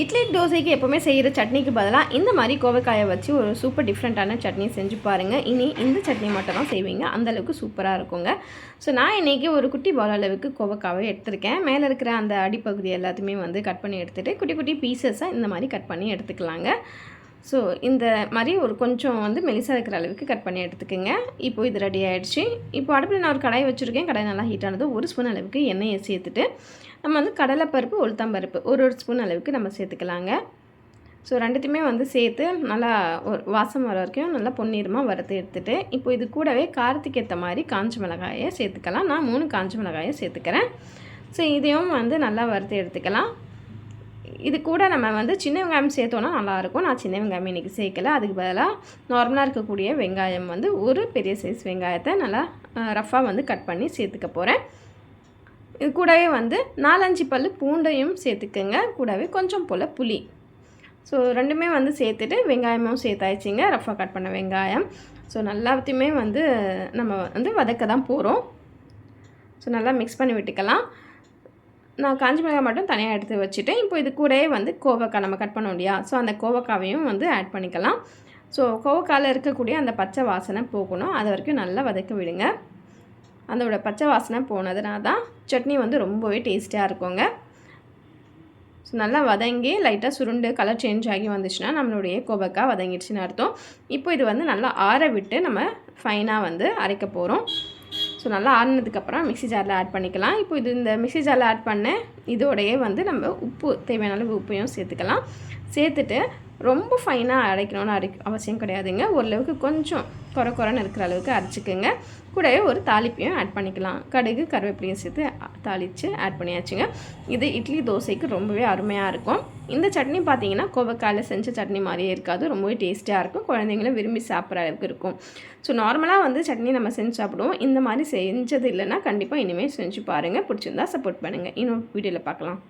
இட்லி தோசைக்கு எப்போவுமே செய்கிற சட்னிக்கு பதிலாக இந்த மாதிரி கோவைக்காயை வச்சு ஒரு சூப்பர் டிஃப்ரெண்ட்டான சட்னி செஞ்சு பாருங்கள் இனி இந்த சட்னி மட்டும் தான் செய்வீங்க. அந்தளவுக்கு சூப்பராக இருக்குங்க. ஸோ நான் இன்றைக்கி ஒரு குட்டி பால் அளவுக்கு கோவைக்காவை எடுத்திருக்கேன். மேலே இருக்கிற அந்த அடிப்பகுதி எல்லாத்தையுமே வந்து கட் பண்ணி எடுத்துகிட்டு குட்டி குட்டி பீசஸாக இந்த மாதிரி கட் பண்ணி எடுத்துக்கலாங்க. ஸோ இந்த மாதிரி ஒரு கொஞ்சம் வந்து மெலிசாக இருக்கிற அளவுக்கு கட் பண்ணி எடுத்துக்கோங்க. இப்போ இது ரெடி ஆகிடுச்சு இப்போ அடுப்பில் நான் ஒரு கடாய் வச்சுருக்கேன். கடாய் நல்லா ஹீட் ஆனது ஒரு ஸ்பூன் அளவுக்கு எண்ணெயை சேர்த்துட்டு நம்ம வந்து கடலைப்பருப்பு உளுத்தம்பருப்பு ஒரு ஒரு ஸ்பூன் அளவுக்கு நம்ம சேர்த்துக்கலாங்க. ஸோ ரெண்டுத்தையுமே வந்து சேர்த்து நல்லா ஒரு வாசம் வர வரைக்கும் நல்லா பொன்னிறமாக வறுத்து எடுத்துகிட்டு இப்போ இது கூடவே காரத்துக்கு ஏற்ற மாதிரி காஞ்ச மிளகாயை சேர்த்துக்கலாம். நான் மூணு காஞ்ச மிளகாயை சேர்த்துக்கிறேன். ஸோ இதையும் வந்து நல்லா வறுத்து எடுத்துக்கலாம். இது கூட நம்ம வந்து சின்ன வெங்காயம் சேர்த்தோன்னா நல்லாயிருக்கும். நான் சின்ன வெங்காயம் இன்றைக்கி சேர்க்கல. அதுக்கு பதிலாக நார்மலாக இருக்கக்கூடிய வெங்காயம் வந்து ஒரு பெரிய சைஸ் வெங்காயத்தை நல்லா ரஃப்பாக வந்து கட் பண்ணி சேர்த்துக்க போகிறேன் இது கூடவே வந்து நாலஞ்சு பல் பூண்டையும் சேர்த்துக்கோங்க. கூடவே கொஞ்சம் போல் புளி. ஸோ ரெண்டுமே வந்து சேர்த்துட்டு வெங்காயமும் சேர்த்தாயிச்சிங்க ரஃப்பாக கட் பண்ண வெங்காயம். ஸோ நல்லாத்தையுமே வந்து நம்ம வந்து வதக்க தான் போகிறோம் ஸோ நல்லா மிக்ஸ் பண்ணி விட்டுக்கலாம். நான் காஞ்சி மிளகாய் மட்டும் தனியாக எடுத்து வச்சுட்டேன். இப்போ இது கூடவே வந்து கோவக்காய் நம்ம கட் பண்ணோம் இல்லையா? ஸோ அந்த கோவக்காவையும் வந்து ஆட் பண்ணிக்கலாம். ஸோ கோவக்காயில் இருக்கக்கூடிய அந்த பச்சை வாசனை போகணும். அது வரைக்கும் நல்லா வதக்க விடுங்க. அதோட பச்சை வாசனை போனதுனால தான் சட்னி வந்து ரொம்பவே டேஸ்டியாக இருக்குங்க. ஸோ நல்லா வதங்கி லைட்டாக சுருண்டு கலர் சேஞ்ச் ஆகி வந்துச்சுன்னா நம்மளுடைய கோவக்காய் வதங்கிடுச்சுன்னு அர்த்தம். இப்போ இது வந்து நல்லா ஆற விட்டு நம்ம ஃபைனாக வந்து அரைக்க போகிறோம் ஸோ நல்லா ஆறினதுக்கப்புறம் மிக்ஸி ஜாரில் ஆட் பண்ணிக்கலாம். இப்போ இது இந்த மிக்ஸி ஜாரில் ஆட் பண்ண இதோடையே வந்து நம்ம உப்பு தேவையான அளவு உப்பையும் சேர்த்துக்கலாம். சேர்த்துட்டு ரொம்ப ஃபைனாக அரைக்கணும்னு அரை அவசியம் கிடையாதுங்க. ஓரளவுக்கு கொஞ்சம் குறை குறைன்னு இருக்கிற அளவுக்கு அரைச்சிக்கோங்க. கூடவே ஒரு தாளிப்பையும் ஆட் பண்ணிக்கலாம். கடுகு கருவேப்பிலையும் சேர்த்து தாளித்து ஆட் பண்ணியாச்சுங்க. இது இட்லி தோசைக்கு ரொம்பவே அருமையாக இருக்கும். இந்த சட்னி பார்த்தீங்கன்னா கோவக்காயில் செஞ்ச சட்னி மாதிரியே இருக்காது. ரொம்பவே டேஸ்ட்டாக இருக்கும். குழந்தைங்களும் விரும்பி சாப்பிட்ற அளவுக்கு இருக்கும். ஸோ நார்மலாக வந்து சட்னி நம்ம செஞ்சு சாப்பிடுவோம். இந்த மாதிரி செஞ்சது இல்லைன்னா கண்டிப்பாக இனிமேல் செஞ்சு பாருங்கள் பிடிச்சிருந்தா சப்போர்ட் பண்ணுங்கள் இன்னும் வீடியோவில் பார்க்கலாம்.